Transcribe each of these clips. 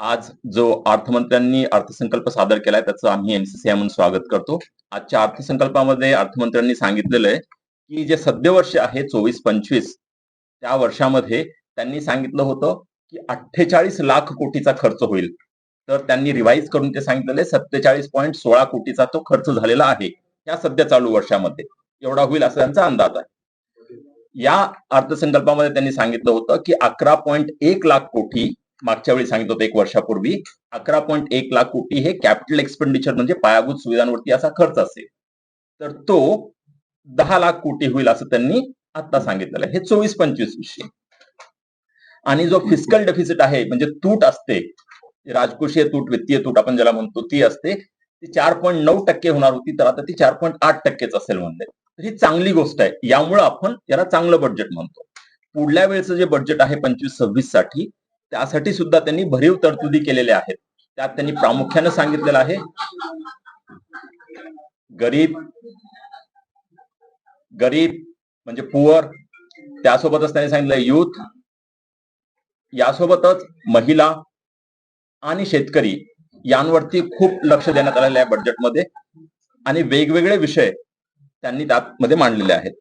आज जो अर्थमंत्र्यांनी अर्थसंकल्प सादर केलाय त्याचं आम्ही एनसीसी म्हणून स्वागत करतो. आजच्या अर्थसंकल्पामध्ये अर्थमंत्र्यांनी सांगितलेलं आहे की जे सद्य वर्ष आहे चोवीस पंचवीस त्या वर्षामध्ये त्यांनी सांगितलं होतं की अठ्ठेचाळीस लाख कोटीचा खर्च होईल. तर त्यांनी रिवाईज करून ते सांगितलेले सत्तेचाळीस पॉईंट सोळा कोटीचा तो खर्च झालेला आहे. या सध्या चालू वर्षामध्ये. एवढा होईल असा त्यांचा अंदाज आहे. या अर्थसंकल्पामध्ये त्यांनी सांगितलं होतं की अकरा पॉईंट एक लाख कोटी मागच्या वेळी सांगितलं होतं एक वर्षापूर्वी अकरा पॉईंट एक लाख कोटी हे कॅपिटल एक्सपेंडिचर म्हणजे पायाभूत सुविधांवरती असा खर्च असेल. तर तो दहा लाख कोटी होईल असं त्यांनी आता सांगितलेलं हे चोवीस पंचवीस विषय. आणि जो फिजिकल डेफिसिट आहे म्हणजे तूट असते राजकोषीय तूट वित्तीय तूट आपण ज्याला म्हणतो ती असते ती चार पॉईंट नऊ टक्के होणार होती तर आता ती चार पॉईंट आठ टक्केच असेल म्हणते ही चांगली गोष्ट आहे. यामुळे आपण याला चांगलं बजेट म्हणतो. पुढल्या वेळेचं जे बजेट आहे पंचवीस सव्वीससाठी त्यासाठी सुद्धा त्यांनी भरीव तरतुदी केलेल्या आहेत. त्यात त्यांनी प्रामुख्यानं सांगितलेलं आहे गरीब गरीब म्हणजे पुअर त्यासोबतच त्यांनी सांगितलं युथ यासोबतच महिला आणि शेतकरी यांवरती खूप लक्ष देण्यात आलेलं आहे बजेटमध्ये आणि वेगवेगळे विषय त्यांनी त्यामध्ये मांडलेले आहेत.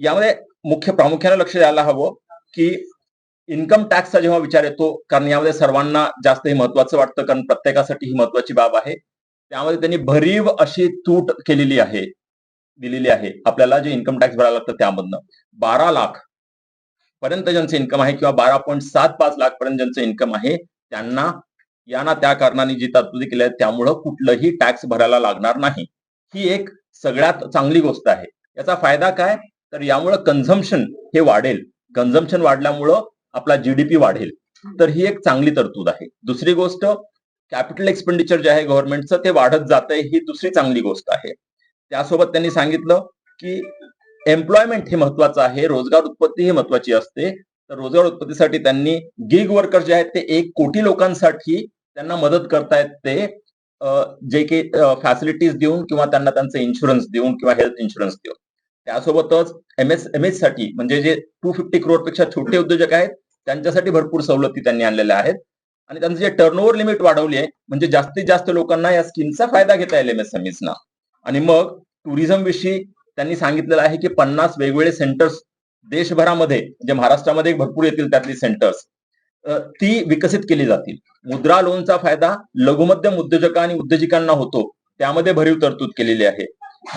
यामध्ये मुख्य प्रामुख्याने लक्ष द्यायला हवं की इन्कम टॅक्सचा जेव्हा विचार येतो कारण यामध्ये सर्वांना जास्त हे महत्वाचं वाटतं कारण प्रत्येकासाठी ही महत्वाची बाब आहे. त्यामध्ये त्यांनी भरीव अशी तूट केलेली आहे दिलेली आहे. आपल्याला जे इन्कम टॅक्स भरायला लागतं त्यामधनं. बारा लाख पर्यंत ज्यांचं इन्कम आहे किंवा बारा पॉईंट सात पाच लाख पर्यंत ज्यांचं इन्कम आहे त्यांना यांना त्या कारणाने जी तरतुदी केली आहे त्यामुळं कुठलंही टॅक्स भरायला लागणार नाही. ही एक सगळ्यात चांगली गोष्ट आहे. याचा फायदा काय? तर यामुळं कन्झम्पन हे वाढेल. कन्झम्पन वाढल्यामुळं आपला जीडीपी वाढेल. तर ही एक चांगली तरतूद आहे. दुसरी गोष्ट कॅपिटल एक्सपेंडिचर जे आहे गव्हर्नमेंटचं ते वाढत जात आहे ही दुसरी चांगली गोष्ट आहे. त्यासोबत त्यांनी सांगितलं की एम्प्लॉयमेंट हे महत्वाचं आहे रोजगार उत्पत्ती ही महत्वाची असते. तर रोजगार उत्पत्तीसाठी त्यांनी गिग वर्कर जे आहेत ते एक कोटी लोकांसाठी त्यांना मदत करतायत ते. जे काही फॅसिलिटीज देऊन किंवा त्यांना त्यांचं इन्शुरन्स देऊन किंवा हेल्थ इन्शुरन्स देऊन. त्यासोबतच एम एस एम एससाठी म्हणजे जे टू फिफ्टी करोडपेक्षा छोटे उद्योजक आहेत त्यांच्यासाठी भरपूर सवलती त्यांनी आणलेल्या आहेत. आणि त्यांचं जे टर्नओव्हर लिमिट वाढवली आहे म्हणजे जास्तीत जास्त लोकांना या स्कीमचा फायदा घेता येईल एम एस एम ना. आणि मग टुरिझम विषयी त्यांनी सांगितलेलं आहे की पन्नास वेगवेगळे सेंटर्स देशभरामध्ये म्हणजे महाराष्ट्रामध्ये भरपूर येतील त्यातली सेंटर्स ती विकसित केली जातील. मुद्रा लोनचा फायदा लघुमध्यम उद्योजक आणि उद्योजकांना होतो. त्यामध्ये भरीव तरतूद केलेली आहे.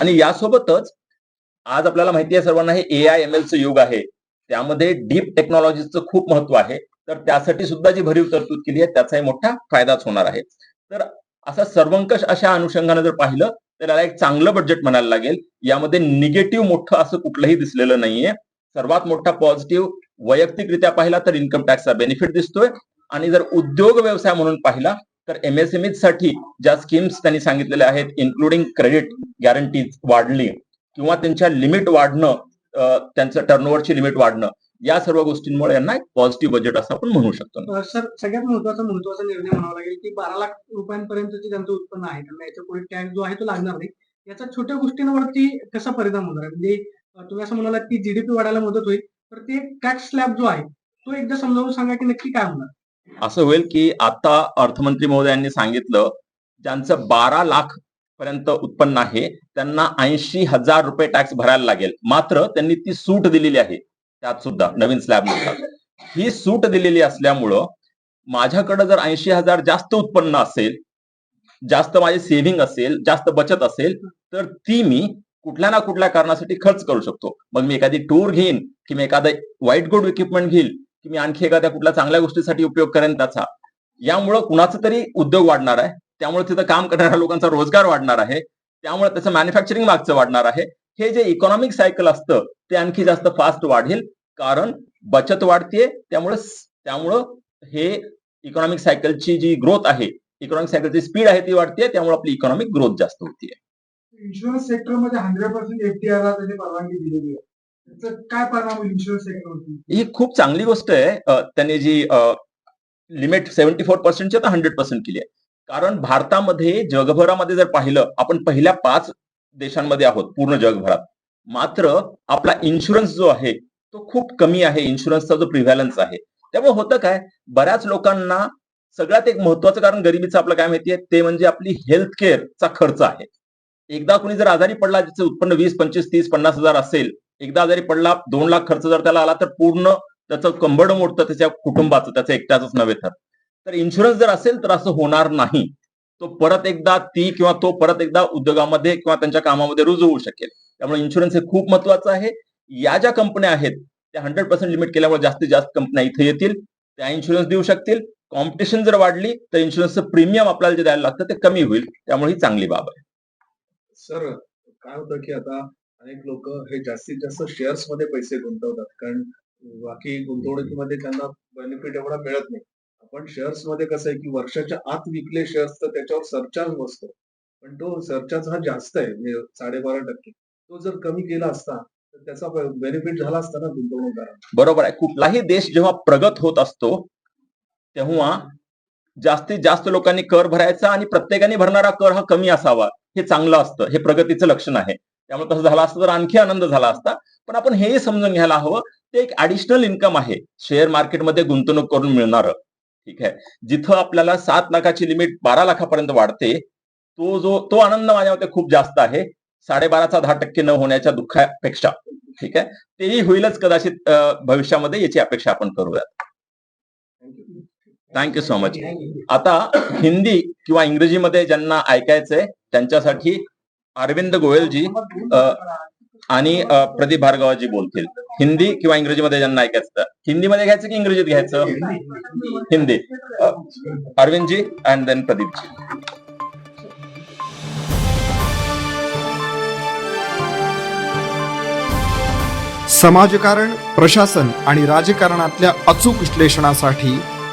आणि यासोबतच आज आपल्याला माहिती आहे सर्वांना हे ए आय एम एलचं युग आहे. त्यामध्ये डीप टेक्नॉलॉजीचं खूप महत्त्व आहे. तर त्यासाठी सुद्धा जी भरीव तरतूद केली आहे त्याचाही मोठा फायदाच होणार आहे. तर असा सर्वंकष अशा अनुषंगाने जर पाहिलं तर याला एक चांगलं बजेट म्हणायला लागेल. यामध्ये निगेटिव्ह मोठं असं कुठलंही दिसलेलं नाहीये. सर्वात मोठा पॉझिटिव्ह वैयक्तिकरित्या पाहिला तर इन्कम टॅक्सचा बेनिफिट दिसतोय. आणि जर उद्योग व्यवसाय म्हणून पाहिला तर एमएसएमई साठी ज्या स्कीम्स त्यांनी सांगितलेल्या आहेत इन्क्लुडिंग क्रेडिट गॅरंटीज वाढली किंवा त्यांच्या लिमिट वाढणं त्यांचं टर्नओव्हरची लिमिट वाढणं या सर्व गोष्टींमुळे यांना एक पॉझिटिव्ह बजेट असं आपण म्हणू शकतो सर सगळ्यात महत्त्वाचा महत्त्वाचा निर्णय म्हणावा लागेल की बारा लाख रुपयांपर्यंतचे त्यांचं उत्पन्न आहे. त्यांना याच्यापुढे टॅक्स जो आहे तो लागणार नाही. याचा छोट्या गोष्टींवरती कसा परिणाम होणार म्हणजे तुम्ही असं म्हणाला की जीडीपी वाढायला मदत होईल. तर ते टॅक्स स्लॅब जो आहे तो एकदा समजावून सांगा की नक्की काय होणार. असं होईल की आता अर्थमंत्री महोदयांनी सांगितलं ज्यांचं बारा लाख पर्यंत उत्पन्न आहे त्यांना ऐंशी हजार रुपये टॅक्स भरायला लागेल. मात्र त्यांनी ती सूट दिलेली आहे. त्यात सुद्धा नवीन स्लॅब ही सूट दिलेली असल्यामुळं माझ्याकडे जर ऐंशी हजार जास्त उत्पन्न असेल जास्त माझे सेव्हिंग असेल जास्त बचत असेल तर ती मी कुठल्या ना कुठल्या कारणासाठी खर्च करू शकतो. मग मी एखादी टूर घेईन की मी एखादं वाईट गुड इक्विपमेंट घेईल की मी आणखी एखाद्या कुठल्या चांगल्या गोष्टीसाठी उपयोग करेन त्याचा. यामुळं कुणाचा तरी उद्योग वाढणार आहे. त्यामुळे तिथं काम करणाऱ्या लोकांचा रोजगार वाढणार आहे. त्यामुळे त्याचं मॅन्युफॅक्चरिंग मागचं वाढणार आहे. हे जे इकॉनॉमिक सायकल असतं ते आणखी जास्त फास्ट वाढेल. कारण बचत वाढते त्यामुळे त्यामुळं हे इकॉनॉमिक सायकलची जी ग्रोथ आहे इकॉनॉमिक सायकलची स्पीड आहे ती वाढते त्यामुळे आपली इकॉनॉमिक ग्रोथ जास्त होतीये. इन्शुरन्स सेक्टरमध्ये हंड्रेड पर्सेंट एफटीआर त्यांनी परवानगी दिलेली आहे. त्याचा काय परिणाम होईल इन्शुरन्स सेक्टरवरती ही खूप चांगली गोष्ट आहे. त्यांनी जी लिमिट सेव्हन्टी फोर पर्सेंटची आता हंड्रेड पर्सेंट केली आहे. कारण भारतामध्ये जगभरामध्ये जर पाहिलं आपण पहिल्या पाच देशांमध्ये आहोत पूर्ण जगभरात. मात्र आपला इन्शुरन्स जो आहे तो खूप कमी आहे. इन्शुरन्सचा जो प्रिव्हॅलन्स आहे. त्यामुळे होतं काय? बऱ्याच लोकांना सगळ्यात एक महत्वाचं कारण गरिबीचं आपलं काय माहितीये ते म्हणजे आपली हेल्थ केअरचा खर्च आहे. एकदा कुणी जर आजारी पडला ज्याचं उत्पन्न वीस पंचवीस तीस पन्नास हजार असेल एकदा आजारी पडला दोन लाख खर्च जर त्याला आला तर पूर्ण त्याचं कंबड मोडतं त्याच्या कुटुंबाचं त्याचं एकट्याच नव्हे तर. तर इन्शुरन्स जर असेल तर असं होणार नाही. तो परत एकदा ती किंवा तो परत एकदा उद्योगामध्ये किंवा त्यांच्या कामामध्ये रुजू होऊ शकेल. त्यामुळे इन्शुरन्स हे खूप महत्वाचं आहे. या ज्या कंपन्या आहेत त्या हंड्रेड पर्सेंट लिमिट केल्यामुळे जास्तीत जास्त कंपन्या इथे येतील त्या इन्शुरन्स देऊ शकतील. कॉम्पिटिशन जर वाढली तर इन्शुरन्सचं प्रीमियम आपल्याला जे द्यायला लागतं ते कमी होईल. त्यामुळे ही चांगली बाब आहे. सर काय होतं की आता अनेक लोक हे जास्तीत जास्त शेअर्समध्ये पैसे गुंतवतात. कारण बाकी गुंतवणुकीमध्ये त्यांना बेनिफिट एवढा मिळत नाही. आपण शेअर्समध्ये कसं आहे की वर्षाच्या आत विकले शेअर्स तर त्याच्यावर सरचार्ज बसतो. पण तो सरचार्ज हा जास्त आहे म्हणजे साडेबारा टक्के. तो जर कमी केला असता तर त्याचा बेनिफिट झाला असता ना गुंतवणूकदारांना. बरोबर आहे. कुठलाही देश जेव्हा प्रगत होत असतो तेव्हा जास्तीत जास्त लोकांनी कर भरायचा आणि प्रत्येकाने भरणारा कर हा कमी असावा. हे चांगलं असतं हे प्रगतीचं लक्षण आहे. त्यामुळे तसं झालं असतं तर आणखी आनंद झाला असता. पण आपण हेही समजून घ्यायला हवं ते एक ऍडिशनल इन्कम आहे. शेअर मार्केटमध्ये गुंतवणूक करून मिळणार. ठीक आहे? जिथं आपल्याला सात लाखाची लिमिट बारा लाखापर्यंत वाढते तो जो तो आनंद माझ्या खूप जास्त आहे. साडेबाराचा दहा टक्के न होण्याच्या दुःखापेक्षा. ठीक आहे? तेही होईलच कदाचित भविष्यामध्ये याची अपेक्षा आपण करूयात. थँक्यू सो मच आता हिंदी किंवा इंग्रजीमध्ये ज्यांना ऐकायचंय त्यांच्यासाठी अरविंद गोयलजी आणि प्रदीप भार्गवाजी बोलतील. हिंदी किंवा इंग्रजीमध्ये ज्यांना ऐकायचं हिंदीमध्ये घ्यायचं की इंग्रजीत घ्यायचं? Hindi. Arvindji and then Pradeepji. समाजकारण प्रशासन आणि राजकारणातल्या अचूक विश्लेषणासाठी